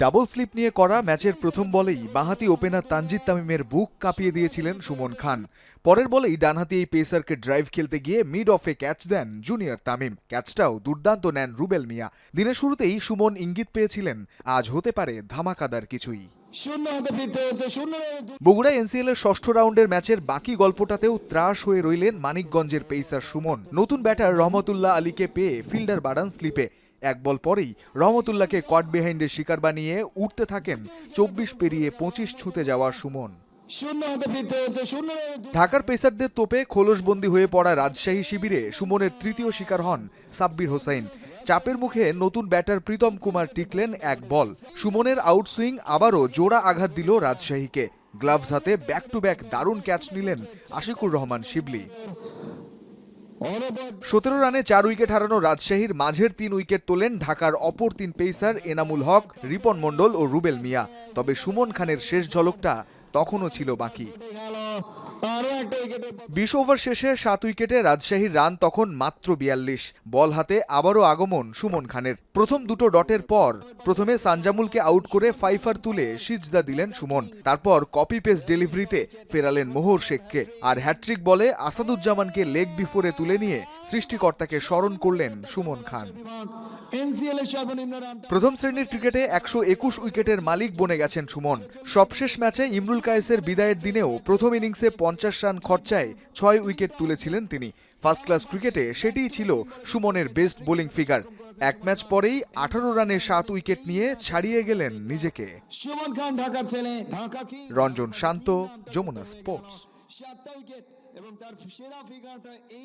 Double slip নিয়ে করা ম্যাচের প্রথম বলেই বাঁহাতি ওপেনার তানজিদ তামিমের বুক কাঁপিয়ে দিয়েছিলেন সুমন খান। পরের বলেই ডানহাতি এই পেসারকে ড্রাইভ খেলতে গিয়ে মিড অফে ক্যাচ দেন জুনিয়র তামিম। ক্যাচটাও দুর্দান্ত নেন রুবেল মিয়া। দিনের শুরুতেই সুমন ইঙ্গিত পেয়েছিলেন আজ হতে পারে ধামাকাদার কিছুই। বগুড়া এনসিএল এর ষষ্ঠ রাউন্ডের ম্যাচের বাকি গল্পটাতেও ত্রাস হয়ে রইলেন মানিকগঞ্জের পেসার সুমন। নতুন ব্যাটার রহমতুল্লাহ আলীকে পেয়ে ফিল্ডার বাড়ান স্লিপে এক বল পরেই রহমতুল্লাহকে কট বিহাইন্ডের শিকার বানিয়ে উঠতে থাকেন চব্বিশ পেরিয়ে পঁচিশ ছুঁতে যাওয়া সুমন। ঢাকার পেসারদের তোপে খোলসবন্দি হয়ে পড়া রাজশাহী শিবিরে সুমনের তৃতীয় শিকার হন সাব্বির হোসাইন। চাপের মুখে নতুন ব্যাটার প্রীতম কুমার টিকলেন এক বল। সুমনের আউটসুইং আবারও জোড়া আঘাত দিল রাজশাহীকে। গ্লাভস হাতে ব্যাক টু ব্যাক দারুণ ক্যাচ নিলেন আশিকুর রহমান শিবলি। সতেরো রানে চার উইকেট হারানো রাজশাহীর মাঝের তিন উইকেট তোলেন ঢাকার অপর তিন পেসার এনামুল হক, রিপন মণ্ডল ও রুবেল মিয়া। তবে সুমন খানের শেষ ঝলকটা তখনও ছিল বাকি। বিশ ওভার শেষে সাত উইকেটে রাজশাহীর রান তখন মাত্র বিয়াল্লিশ। বল হাতে আবারও আগমন সুমন খানের। প্রথম দুটো ডটের পর প্রথমে সানজামুলকে আউট করে ফাইফার তুলে সিজদা দিলেন সুমন। তারপর কপি পেস্ট ডেলিভারিতে ফেরালেন মোহর শেখকে। আর হ্যাট্রিক বলে আসাদুজ্জামানকে লেগ বিফোরে তুলে নিয়ে সৃষ্টিকর্তাকে স্মরণ করলেন সুমন খান। প্রথম শ্রেণির ক্রিকেটে একশো একুশ উইকেটের মালিক বনে গেছেন সুমন। সবশেষ ম্যাচে ইমরুল কায়েসের বিদায়ের দিনেও প্রথম ইনিংসে পঞ্চাশ রান খরচায় ছয় উইকেট তুলেছিলেন তিনি। ফার্স্ট ক্লাস ক্রিকেটে সেটিই ছিল সুমনের বেস্ট বোলিং ফিগার। এক ম্যাচ পরেই আঠারো রানে সাত উইকেট নিয়ে ছাড়িয়ে গেলেন নিজেকে। রঞ্জন শান্ত যমুনা স্পোর্টস। এবং তার সেরা ফিগারটা এই